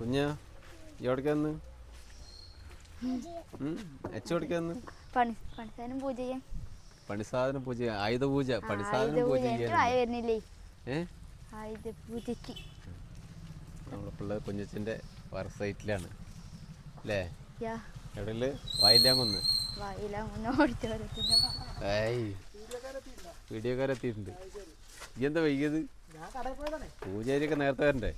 കുഞ്ഞാ ഈ എവിടേക്കാന്ന് എച്ച് എവിടേക്കാന്ന് പണി പണിസാനും പൂജ ചെയ്യാൻ പണിസാധനം പൂജ ആയുധ പൂജ പണിസാധനം പൂജ വരുന്നില്ലേ? ഏ? ആയുധ പൂജയ്ക്ക്. നമ്മളെ പിള്ളേർ കുഞ്ഞച്ചന്റെ വർക്ക് സൈറ്റിലാണ് അല്ലേ എവിടെയല്ലേ വായില്ലാങ്കൊന്ന് വീഡിയോക്കാരെത്തിയിട്ടുണ്ട്. ഈ എന്താ വൈകിയത്? പൂജാരിയൊക്കെ നേരത്തെ വരണ്ടേ?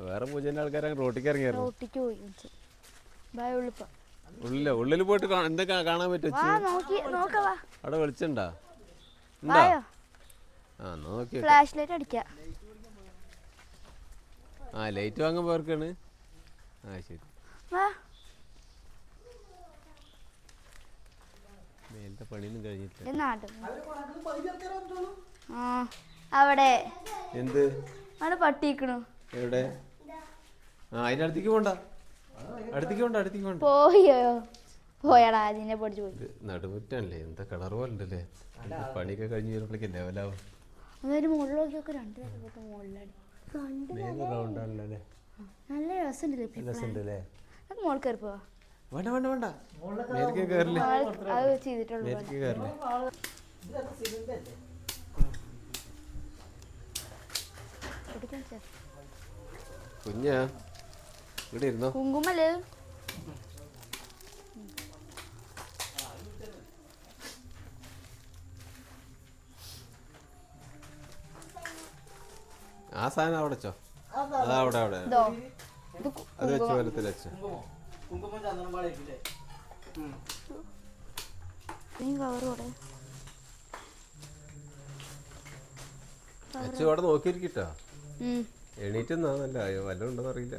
വേറെ പൂജന്റെ ആൾക്കാരെ റോട്ടിക്ക് ഇറങ്ങിയായിരുന്നു. റോട്ടിക്ക് പോയി ഉള്ളിപ്പ ഉള്ളിൽ പോയിട്ട് കാ- എന്താ കാണാൻ പറ്റും വാ നോക്കി നോക്കവാ അവിടെ വെളിച്ചുണ്ടാ? ഉണ്ടാ? വായോ ആ എന്നാ നോക്കി ഫ്ലാഷ് ലൈറ്റ് അടിക്ക. ആ ലൈറ്റ് വാങ്ങാൻ പോർക്കാണ് ആ ശരി. വാ. മേലത്തെ പണിയൊന്നും കഴിഞ്ഞിട്ടില്ല. ഇത് നാട്ടും ആ അവിടെ. എന്ത്? അവിടെ പട്ടിക്കണു എവിടെ? ആ അതിന്റെ അടുത്തേക്ക് പോണ്ട. അടുത്തേക്ക് പോണ്ട അടുത്തേക്ക് പോണ്ട. പോയോ? പോയടാ അതിനെ പൊടിച്ചു പോയി. നടുമുറ്റാണല്ലേ എന്താ കളർ പോലെ ഉണ്ടല്ലേ പണിയൊക്കെ കഴിഞ്ഞ് വരുമ്പോഴേക്കും ലെവലാവും അതൊരു മുകളിലൊക്കെ രണ്ട് രസപ്പെട്ട മുകളിലാണ് രണ്ട് മേലെ റൗണ്ട് ആണല്ലോ നല്ല രസമുണ്ടല്ലേ മോൾ കയറി പോവാ. വേണ്ട വേണ്ട വേണ്ട. മേലേക്ക് കയറില്ലേ? മേലേക്ക് കയറില്ലേ? കുഞ്ഞാ. ഇവിടെ ഇരുന്നോ? ആ സാധനം അവിടെ വെച്ചോ. അതാ അവിടെ അവിടെ. അത് വെച്ച് കൂടെ. വെച്ച് അവിടെ നോക്കിയിരിക്കട്ടോ. എണീറ്റ് നല്ല വല്ലതും ഉണ്ടോ അറിയില്ല.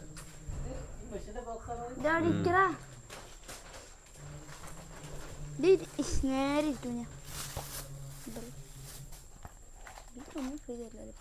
നേരിട്ടു ഞാൻ. ഇതൊന്നും free തരില്ലല്ലോ.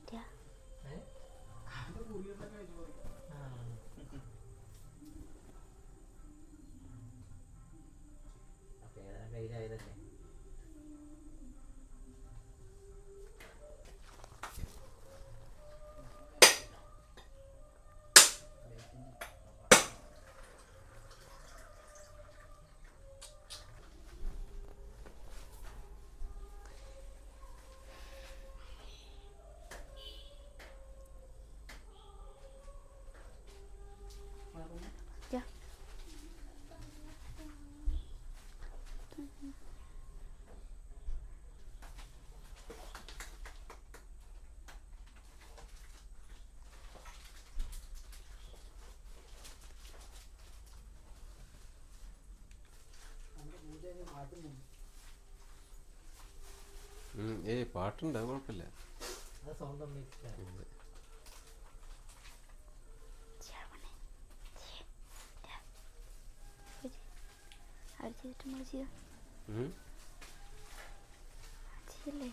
ഇതാ. കയ്യിലായതല്ലേ ഇതാ. ഏയ് പാട്ടുണ്ട് അത് കുഴപ്പമില്ല. ചെയ്തിട്ട് നമ്മൾ ചെയ്യാം. ചെയ്യല്ലേ?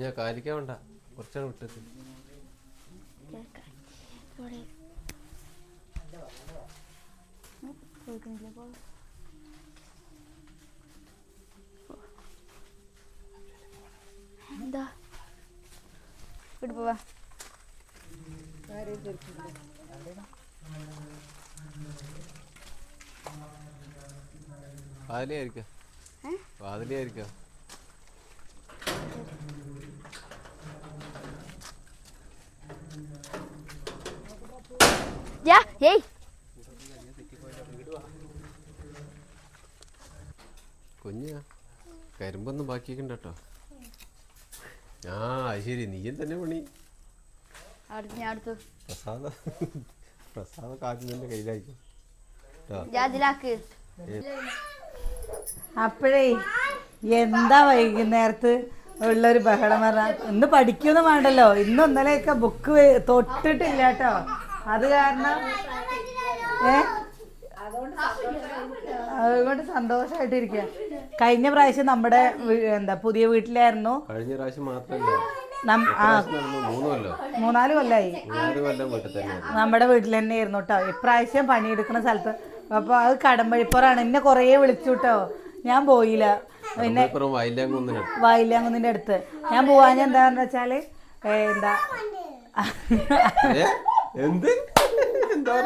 കുഞ്ഞാ കാലിക്കാൻ വേണ്ട. കുറച്ചാണ് വിട്ടത്. എന്താ? ഇവിടെ പോവാ. വാതിലായിരിക്കാം ഏ? വാതിലായിരിക്കാം യാ ഏയ് കുഞ്ഞാ കരിമ്പൊന്നും ബാക്കിയൊക്കെ കേട്ടോ ആ ശരി. നീയും തന്നെ പണി? പ്രസാദ. പ്രസാദ കാക്കുന്നതിന്റെ കയ്യിലായിരിക്കും. കേട്ടോ ഞാൻ അതിലാക്ക് അപ്പോഴേ എന്താ വൈകുന്നേരത്ത് ഉള്ളൊരു ബഹളം പറഞ്ഞാൽ ഇന്ന് പഠിക്കൊന്നും വേണ്ടല്ലോ. ഇന്നും ഇന്നലെയൊക്കെ ബുക്ക് തൊട്ടിട്ടില്ല കേട്ടോ അത് കാരണം ഏ? അതുകൊണ്ട് സന്തോഷമായിട്ടിരിക്കുക കഴിഞ്ഞ പ്രാവശ്യം നമ്മുടെ എന്താ പുതിയ വീട്ടിലായിരുന്നു. കഴിഞ്ഞ പ്രാവശ്യം മാത്രമല്ല. മൂന്നാൽ കൊല്ലായി. നമ്മുടെ വീട്ടിൽ തന്നെ ആയിരുന്നു കേട്ടോ ഇപ്രാവശ്യം പണിയെടുക്കുന്ന സ്ഥലത്ത്. അപ്പൊ അത് കടമ്പഴിപ്പുറാണ്. എന്നെ കൊറേ വിളിച്ചു കേട്ടോ ഞാൻ പോയില്ല. പിന്നെ വയലാങ്കുന്നിന്റെ അടുത്ത്. ഞാൻ പോവാൻ എന്താന്ന് വെച്ചാൽ എന്താ? എന്ത്? എന്താ?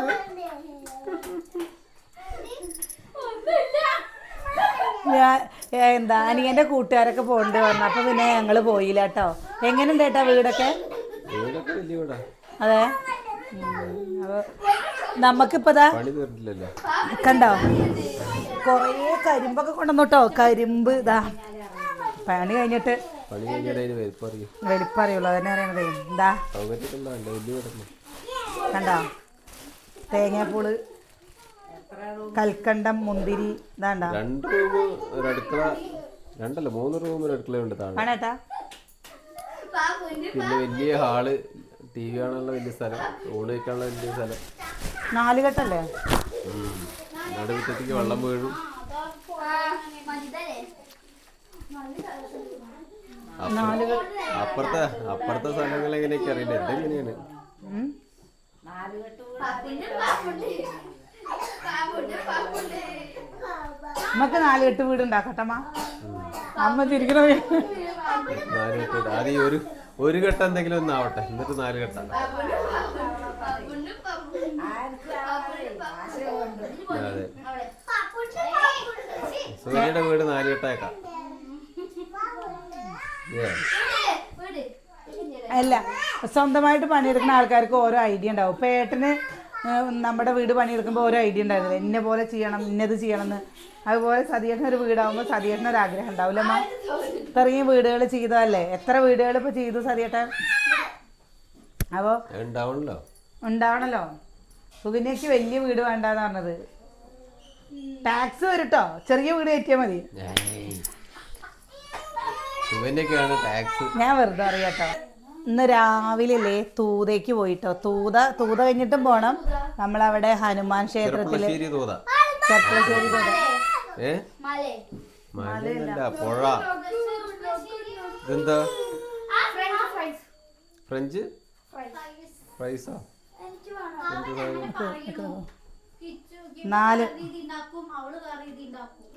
ഞാൻ എന്താ അനിയന്റെ കൂട്ടുകാരൊക്കെ പോകേണ്ടി വന്നു അപ്പോൾ പിന്നെ ഞങ്ങൾ പോയില്ല കേട്ടോ. എങ്ങനെയുണ്ട് ഏട്ടാ വീടൊക്കെ? അതെ. അപ്പോൾ തീർന്നില്ലല്ലോ. കണ്ടോ? കുറേ കരിമ്പൊക്കെ കൊണ്ടുവന്നോട്ടോ. കരിമ്പ് ഇതാ. പണി കഴിഞ്ഞിട്ട് അതിന് വലിപ്പറിയുള്ളൂ അതന്നെ അറിയണത് എന്താ സൗകര്യത്തിലുള്ള അല്ല വലിയ വീടല്ലേ കണ്ടോ? തേങ്ങാപ്പൂൾ കൽക്കണ്ടം മുന്തിരി ഇതാണ്ടോ? രണ്ട് റൂം ഒരു അടുക്കള രണ്ടല്ല മൂന്ന് റൂം ഒരു അടുക്കളയുണ്ട് താഴെ. ആണേട്ടാ പിന്നെ വലിയ ഹാൾ ടി വി കാണാനുള്ള വലിയ സ്ഥലം ഊണ് വയ്ക്കാനുള്ള വലിയ സ്ഥലം. നാല് കെട്ടല്ലേ? വെള്ളം വീഴും. അപ്പുറത്തെ അപ്പുറത്തെ സ്ഥലങ്ങൾ എങ്ങനെയൊക്കെ അറിയില്ല. എന്തെങ്ങനെയാണ്? ഉം. നമുക്ക് നാല് കെട്ട് വീട് ഉണ്ടാക്കട്ടമ്മ അമ്മ ചിരിക്കണ നാല് കെട്ട് ആദ്യം ഒരു ഒരു ഘട്ടം എന്തെങ്കിലും ഒന്നാവട്ടെ എന്നിട്ട് നാല് ഘട്ടം അതെ. സൂര്യയുടെ വീട് നാല് ഘട്ടമാക്കാം അല്ല സ്വന്തമായിട്ട് പണിയെടുക്കുന്ന ആൾക്കാർക്ക് ഓരോ ഐഡിയ ഉണ്ടാവും. ഇപ്പൊ ഏട്ടന് നമ്മുടെ വീട് പണിയെടുക്കുമ്പോൾ ഒരു ഐഡിയ ഉണ്ടായിരുന്നു എന്നെ പോലെ ചെയ്യണം ഇന്നത് ചെയ്യണം എന്ന് അതുപോലെ സതീശന് ഒരു വീടാകുമ്പോൾ സതീശന് ഒരു ആഗ്രഹം ഉണ്ടാവില്ല അമ്മ? ഇത്രയും വീടുകൾ ചെയ്തതല്ലേ? എത്ര വീടുകൾ ഇപ്പോൾ ചെയ്തു സതീട്ടൻ അപ്പോൾ ഉണ്ടാവണല്ലോ. ഉണ്ടാവണല്ലോ. സുകന്യക്ക് വലിയ വീട് വേണ്ടെന്ന് പറഞ്ഞത്. ടാക്സ് വരുട്ടോ? ചെറിയ വീട് കയറ്റിയാൽ മതി. ഞാൻ വെറുതെ അറിയാട്ടോ ഇന്ന് രാവിലെ അല്ലേ തൂതയ്ക്ക് പോയിട്ടോ? തൂത തൂത കഴിഞ്ഞിട്ടും പോണം. നമ്മളവിടെ ഹനുമാൻ തോത. പുഴ. ഇതെന്താ? ഫ്രഞ്ച്? ഫ്രൈസോ? നാല്.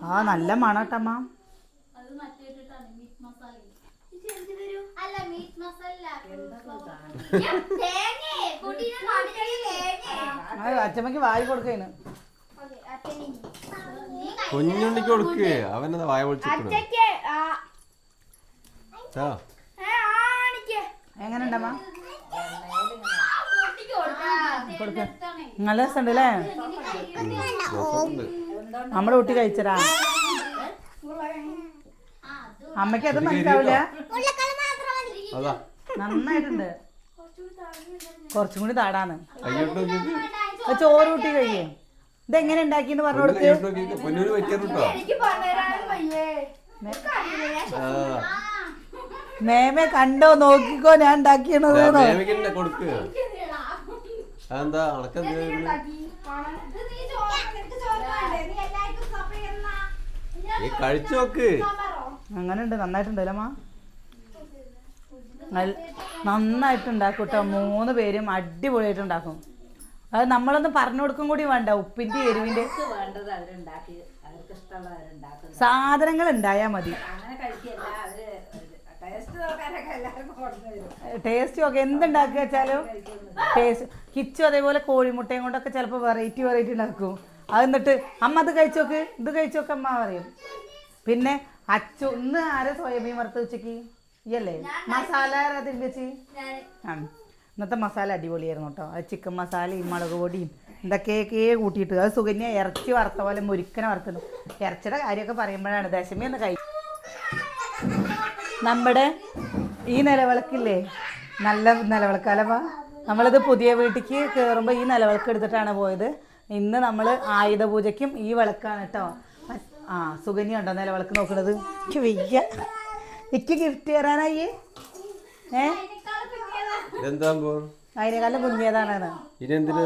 ആ നല്ല മണട്ടമ്മ അത് മറ്റേട്ടിട്ടാണ് മീറ്റ് മസാല അച്ഛമ്മക്ക് വായി കൊടുക്കേന് കുഞ്ഞുണ്ണിക്ക് കൊടുക്ക്. അവനത് വായ പൊളിച്ചിട്ടു എങ്ങനെ ഉണ്ടമ്മ കൊടുക്ക. നല്ല രസമുണ്ട് അല്ലേ നമ്മുടെ കുട്ടി കഴിച്ചരാ അമ്മയ്ക്ക് അത് മനസ്സിലാവില്ല അതാ. നന്നായിട്ടുണ്ട്. കുറച്ചും കൂടി താടാണ് ചോറ് കുട്ടി കഴിയേ. ഇതെങ്ങനെ ഉണ്ടാക്കിന്ന് പറഞ്ഞു മേമെ കണ്ടോ? നോക്കിക്കോ ഞാൻ ഉണ്ടാക്കിയണത് കഴിച്ചു നോക്ക് അങ്ങനെ ഉണ്ട് നന്നായിട്ടുണ്ട് അല്ലമ്മ നല്ല- നന്നായിട്ട് ഉണ്ടാക്കും കേട്ടോ മൂന്ന് പേരും അടിപൊളിയായിട്ട് ഉണ്ടാക്കും അത് നമ്മളൊന്ന് പറഞ്ഞു കൊടുക്കും കൂടി വേണ്ട. ഉപ്പിന്റെ എരിവിന്റെ. സാധനങ്ങൾ ഉണ്ടായാൽ മതി. ടേസ്റ്റ് ഒക്കെ എന്തുണ്ടാക്കുക വെച്ചാലും ടേസ്റ്റ് കിച്ചു അതേപോലെ കോഴിമുട്ടയും കൊണ്ടൊക്കെ ചിലപ്പോൾ വെറൈറ്റി വെറൈറ്റി ഉണ്ടാക്കും. അത് എന്നിട്ട് അമ്മ അത് കഴിച്ചോക്ക് ഇത് കഴിച്ചോക്ക് അമ്മ പറയും. പിന്നെ അച്ചു ഇന്ന് ആരെ സോയാബീൻ വറുത്ത് ഉച്ചയ്ക്ക്? ഇയല്ലേ മസാല ആരാ തിരിച്ച് ആണ്. ഇന്നത്തെ മസാല അടിപൊളിയായിരുന്നു കേട്ടോ. അത് ചിക്കൻ മസാലയും മുളക് പൊടിയും എന്തൊക്കെയൊക്കെ കൂട്ടിയിട്ട്. അത് സുകന്യ ഇറച്ചി വറുത്ത പോലെ മുരിക്കനെ വറുത്തുന്നു ഇറച്ചിയുടെ കാര്യമൊക്കെ പറയുമ്പോഴാണ് ദശമി ഒന്ന് കഴി നമ്മുടെ ഈ നിലവിളക്കില്ലേ? നല്ല നിലവിളക്കാലപ്പാ നമ്മളിത് പുതിയ വീട്ടിലേക്ക് കയറുമ്പോൾ ഈ നിലവിളക്ക് എടുത്തിട്ടാണ് പോയത്. ഇന്ന് നമ്മൾ ആയുധ പൂജയ്ക്കും ഈ വിളക്കാണ് കേട്ടോ. ആ സുകന്യ ഉണ്ടോ നിലവിളക്ക് നോക്കണത്? എനിക്ക് വയ്യ. എനിക്ക് ഗിഫ്റ്റ് തരാനായി? ഏ? പോ അതിനേക്കാളും കുഞ്ഞേതാണ് ഇതെന്തിനാ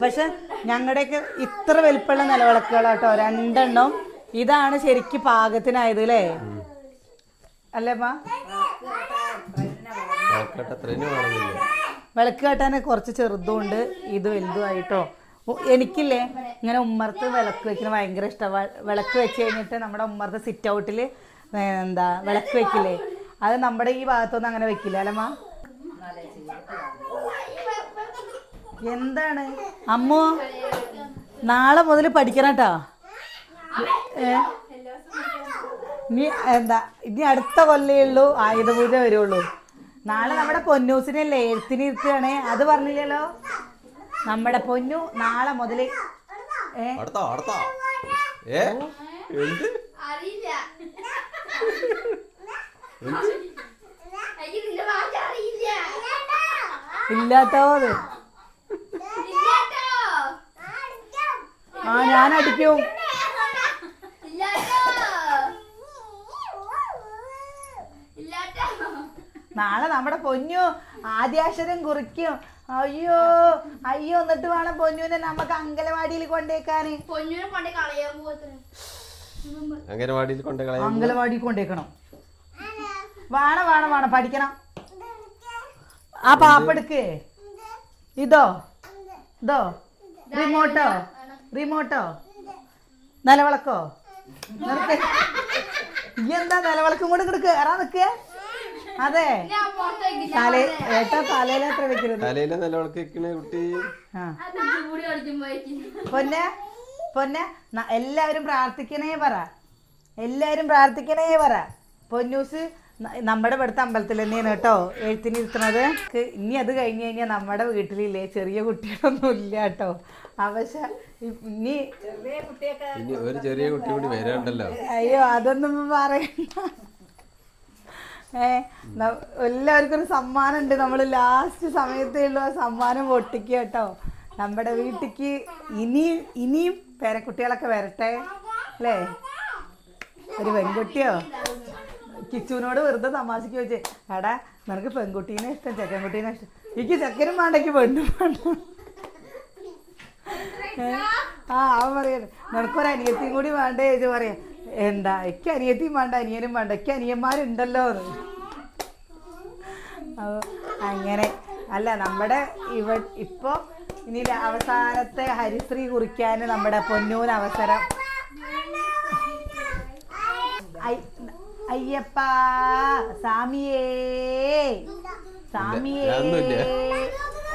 പക്ഷെ ഞങ്ങളുടെയൊക്കെ ഇത്ര വലിപ്പമുള്ള നിലവിളക്കുകളാട്ടോ രണ്ടെണ്ണം. ഇതാണ് ശരിക്ക് പാകത്തിനായത് അല്ലേ അല്ലേ വേണമെന്നില്ല. വിളക്ക് കാട്ടാൻ കുറച്ച് ചെറുതുണ്ട് ഇത് വലുതുമായിട്ടോ എനിക്കില്ലേ? ഇങ്ങനെ ഉമ്മർത്ത് വിളക്ക് വെക്കുന്നത് ഭയങ്കര ഇഷ്ടമാണ് വിളക്ക് വെച്ച് കഴിഞ്ഞിട്ട് നമ്മുടെ ഉമ്മർത്ത് സിറ്റ് ഔട്ടിൽ എന്താ വിളക്ക് വെക്കില്ലേ? അത് നമ്മുടെ ഈ ഭാഗത്തൊന്നും അങ്ങനെ വെക്കില്ല അല്ലമ്മ എന്താണ്? അമ്മോ നാളെ മുതൽ പഠിക്കണം കേട്ടോ ഇനി എന്താ ഇനി അടുത്ത കൊല്ലേ ഉള്ളൂ ആയുധപൂജ വരുള്ളൂ. നാളെ നമ്മുടെ പൊന്നൂസിനല്ലേ ലേത്തിനിരുത്തുകയാണേ അത് പറഞ്ഞില്ലല്ലോ? നമ്മുടെ പൊന്നു നാളെ മുതൽ ഇല്ലാട്ടോ ആ ഞാൻ അടിക്കും. ഇല്ലാട്ടോ ഇല്ലാട്ടോ നാളെ നമ്മുടെ പൊന്നു ആദ്യാക്ഷരം കുറിക്കും. അയ്യോ അയ്യോ എന്നിട്ട് വേണം പൊന്നൂനെ നമുക്ക് അങ്കലവാടിയിൽ കൊണ്ടേക്കാന്. പൊന്നൂനെ കൊണ്ടേ കളയാൻ പോകത്തിന് അംഗനവാടിയിൽ കൊണ്ട് കളയാൻ അങ്കലവാടി കൊണ്ടേക്കണം. വേണം വേണം വേണം. പഠിക്കണം. ആ പാപ്പെടുക്ക് ഇതോ? ഇതോ? റിമോട്ടോ? റിമോട്ടോ? നിലവിളക്കോ? എന്താ നിലവിളക്കും കൂടെ ഇങ്ങോട്ട് ഏറാ നിൽക്കുക അതെ. തലേ ഏട്ടാ തലയിൽ എത്ര വെക്കരുത് തലയിലെ നിലവിളക്ക് വെക്കണേ കുട്ടി. ആ. പൊന്നെ പൊന്നെ ന- എല്ലാവരും പ്രാർത്ഥിക്കണേ പറ. എല്ലാവരും പ്രാർത്ഥിക്കണേ പറ. പൊന്നൂസ് ന- നമ്മുടെ ഇവിടുത്തെ അമ്പലത്തിൽ തന്നെയാണ് കേട്ടോ എഴുത്തിനിരുത്തണത് ക്ക് ഇനി അത് കഴിഞ്ഞു കഴിഞ്ഞാൽ നമ്മുടെ വീട്ടിലില്ലേ ചെറിയ കുട്ടികളൊന്നും ഇല്ല കേട്ടോ. അവശ്യ ഇനി ഇനി ഒരു ചെറിയ കുട്ടി കൂടി വരാണ്ടല്ലോ. അയ്യോ അതൊന്നും പറയണ്ട. എല്ലാവർക്കും സമ്മാനം ഉണ്ട് നമ്മൾ ലാസ്റ്റ് സമയത്തേ ഉള്ളൂ ആ സമ്മാനം പൊട്ടിക്കുക കേട്ടോ. നമ്മുടെ വീട്ടിക്ക് ഇനിയും ഇനിയും പേരക്കുട്ടികളൊക്കെ വരട്ടെ അല്ലേ? ഒരു പെൺകുട്ടിയോ? കിച്ചുവിനോട് വെറുതെ തമാശക്ക് വെച്ച് എടാ നിനക്ക് പെൺകുട്ടീനെ ഇഷ്ടം ചെക്കൻകുട്ടീനെ ഇഷ്ടം? എനിക്ക് ചെക്കനും വേണ്ടെങ്കിൽ പെണ്ണും വേണ്ട? ആ അവൻ പറയാണ് നിനക്കൊരു അനിയത്തിയും കൂടി വേണ്ടേ? ഇത് പറയാം. എന്താ? എനിക്ക് അനിയത്തിയും വേണ്ട അനിയനും വേണ്ട. എനിക്ക് അനിയന്മാരുണ്ടല്ലോ. എന്ന് അങ്ങനെ. അല്ല നമ്മുടെ ഇവ ഇപ്പോൾ ഇനി അവസാനത്തെ ഹരിശ്രീ കുറിക്കാൻ നമ്മുടെ പൊന്നൂന് അവസരം. ഐ- അയ്യപ്പ സാമിയേ സാമിയേ.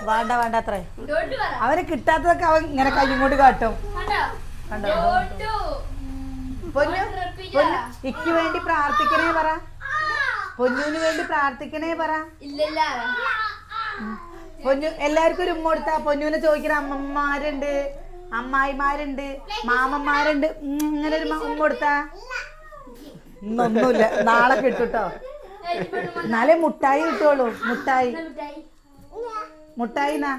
വേണ്ട വേണ്ട അത്രേ. അവന് കിട്ടാത്തതൊക്കെ അവൻ ഇങ്ങനെ കൈ ഇങ്ങോട്ട് കാട്ടും. കണ്ടോ? പൊന്നു പൊന്നു ഇക്ക് വേണ്ടി പ്രാർത്ഥിക്കണേ പറ. പൊന്നുവിന് വേണ്ടി പ്രാർത്ഥിക്കണേ പറ. ഇല്ലല്ല. പൊന്നു എല്ലാവർക്കും ഒരു ഉമ്മ കൊടുത്താ. പൊന്നുവിനെ ചോദിക്കണ അമ്മമാരുണ്ട് അമ്മായിമാരുണ്ട് മാമന്മാരുണ്ട്. ഇങ്ങനെ ഒരു ഉമ്മ കൊടുത്താ? ഇന്നൊന്നുമില്ല. നാളെ കിട്ടുട്ടോ. എന്നാലേ മുട്ടായി കിട്ടുള്ളൂ. മുട്ടായി. മുട്ടായി. നാ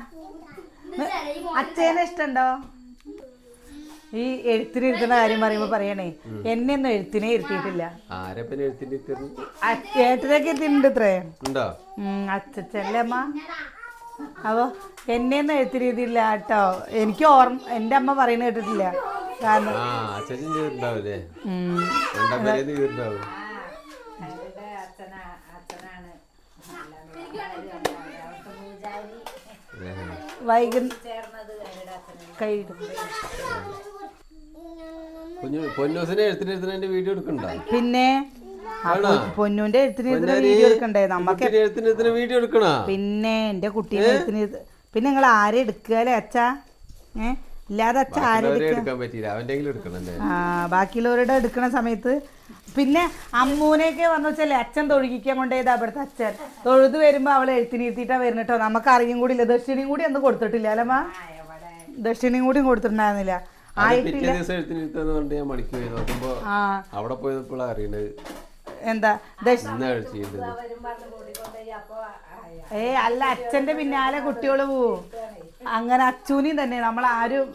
അച്ഛനെ ഇഷ്ടണ്ടോ? ഈ എഴുത്തിനിരുത്തുന്ന കാര്യം പറയുമ്പോ പറയണേ എന്നെ ഒന്നും എഴുത്തിനെ ഇരുത്തിയിട്ടില്ല. എഴുത്തിന്റെ ഇത്തിരി ഏട്ടനൊക്കെ ഇത്രേ. ഉണ്ടോ? അച്ഛല്ലേ അമ്മ അപ്പോ എന്നെ ഒന്നും എഴുത്തിരിയതില്ല കേട്ടോ. എനിക്ക് ഓർമ്മ എന്റെ അമ്മ പറയുന്ന കേട്ടിട്ടില്ല. കാരണം ആ അച്ഛൻ കുഞ്ഞു പൊന്നൂസിനെ എഴുത്തിന് എഴുത്തുന്നതിന്റെ വീഡിയോ എടുക്കണ്ടോ? പിന്നെ പൊന്നുന്റെ ആണോ? പൊ- പൊന്നൂന്റെ എഴുത്തിന് വീഡിയോ എടുക്കണ്ടേ? നമുക്ക് കുട്ടിയുടെ എഴുത്തിന് എഴുത്തിന് വീഡിയോ എടുക്കണോ? പിന്നെ എന്റെ കുട്ടീനെ എഴുത്തിന് എഴുത- പിന്നെ നിങ്ങൾ ആരെ എടുക്കല്ലേ അച്ഛാ? ഏ? ഇല്ലാതെ ബാക്കിയുള്ളവരെ ആരെടുക്കുക എടുക്കാൻ പറ്റിയില്ല. അവന്റെങ്കിലും എടുക്കണം അല്ലേ? ആ ബാക്കിയുള്ളവരുടെ എടുക്കുന്ന സമയത്ത്. പിന്നെ അമ്മൂനെയൊക്കെ വന്നു വെച്ചല്ലേ അച്ഛൻ തൊഴുകിക്കാൻ കൊണ്ടേതാ അവിടുത്തെ അച്ഛൻ. തൊഴുത് വരുമ്പോ അവളെ എഴുത്തിനിരുത്തിയിട്ടാ വരുന്ന കേട്ടോ നമുക്ക് അറിയും കൂടി ഇല്ല. ദക്ഷിണയും കൂടി ഒന്നും കൊടുത്തിട്ടില്ല അല്ലമ്മ ദക്ഷിണയും കൂടി കൊടുത്തിട്ടുണ്ടായിരുന്നില്ല. പിറ്റേ ആയിട്ടില്ല. ദിവസം എഴുത്തിനിരുത്താന്ന് പറഞ്ഞിട്ട് ഞാൻ മണിക്ക് പോയി. നോക്കുമ്പോ ആ. അവിടെ അറിയണത്. എന്താ? ചെയ്യേണ്ടത്. ഏ അല്ല അച്ഛന്റെ പിന്നാലെ കുട്ടികൾ പോവും. അങ്ങനെ അച്ചൂനിയും തന്നെ നമ്മൾ ആരും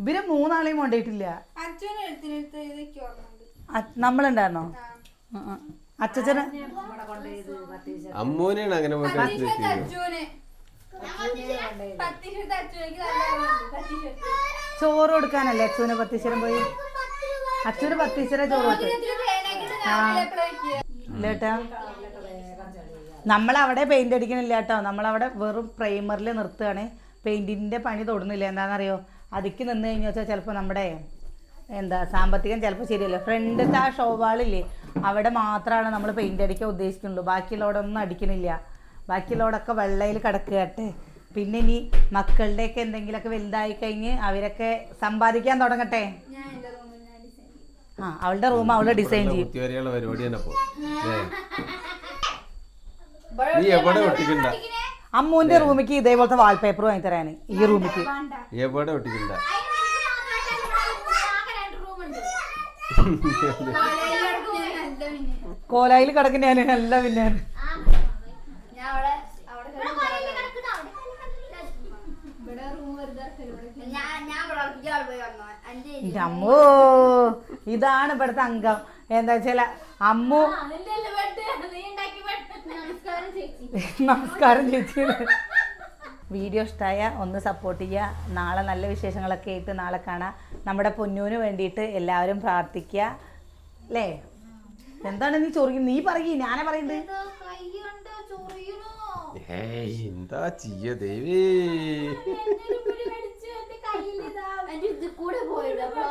ഇവർ മൂന്നാളെയും കൊണ്ടിട്ടില്ല നമ്മളുണ്ടായിരുന്നോ അച്ഛന് അമ്മൂനെയാണ് അങ്ങനെ ചോറ് കൊടുക്കാനല്ലേ അച്ഛന് പത്തീശ്വരം പോയി? അച്ഛന് പത്തീശ്വര ചോറ് ഇല്ലേട്ടാ നമ്മളവിടെ പെയിന്റ് അടിക്കണില്ല കേട്ടോ നമ്മളവിടെ വെറും പ്രൈമറിൽ നിർത്തുകയാണ്. പെയിന്റിന്റെ പണി തൊടുന്നില്ല. എന്താണെന്നറിയോ അതിക്ക് നിന്ന് കഴിഞ്ഞാൽ വെച്ചാൽ ചിലപ്പോൾ നമ്മുടെ എന്താ സാമ്പത്തികം ചിലപ്പോൾ ശരിയല്ല. ഫ്രണ്ട് ആ ഷോവാളില്ലേ അവിടെ മാത്രമാണ് നമ്മൾ പെയിന്റ് അടിക്കാൻ ഉദ്ദേശിക്കുന്നുള്ളൂ. ബാക്കിയുള്ളവിടെ ഒന്നും അടിക്കണില്ല. ബാക്കിയുള്ളവിടൊക്കെ വെള്ളയിൽ കിടക്കുകട്ടെ പിന്നെ ഇനി മക്കളുടെയൊക്കെ എന്തെങ്കിലുമൊക്കെ വലുതായി കഴിഞ്ഞ് അവരൊക്കെ സമ്പാദിക്കാൻ തുടങ്ങട്ടെ ആ അവളുടെ റൂം അവൾ ഡിസൈൻ ചെയ്യും കുത്തിവരെയുള്ള പരിപാടി തന്നെ നീ എവിടെ ഒട്ടിക്കണ്ട അമ്മൂന്റെ റൂമിക്ക് ഇതേപോലത്തെ വാൾപേപ്പർ വാങ്ങി തരാന് ഈ റൂമിക്ക് എവിടെ ഒട്ടിക്കണ്ട കോലായിൽ കിടക്കുന്ന ഞാൻ അല്ല പിന്നെ ഞാൻ അവിടെ അവിടെ ഇവിടെ റൂം വെറുതെ ഞാൻ ഞാൻ ഇവിടെ ഇയാൾ പോയി വന്നു എന്റെ എന്റെ അമ്മോ ഇതാണ് ഇവിടുത്തെ അംഗം. എന്താ വെച്ചാൽ അമ്മു നമസ്കാരം ചേച്ചി. നമസ്കാരം ചേച്ചി. വീഡിയോ ഇഷ്ടമായ ഒന്ന് സപ്പോർട്ട് ചെയ്യുക. നാളെ നല്ല വിശേഷങ്ങളൊക്കെ ആയിട്ട് നാളെ കാണാം. നമ്മുടെ പൊന്നൂന് വേണ്ടിയിട്ട് എല്ലാവരും പ്രാർത്ഥിക്കുക. അല്ലേ? എന്താണ് നീ ചൊറിയും? നീ പറയൂ ഞാനാ പറയുന്നത് എന്താ ചെയ്യ ദേവി? എന്റെ ഇത് കൂടെ പോയത് അപ്പൊ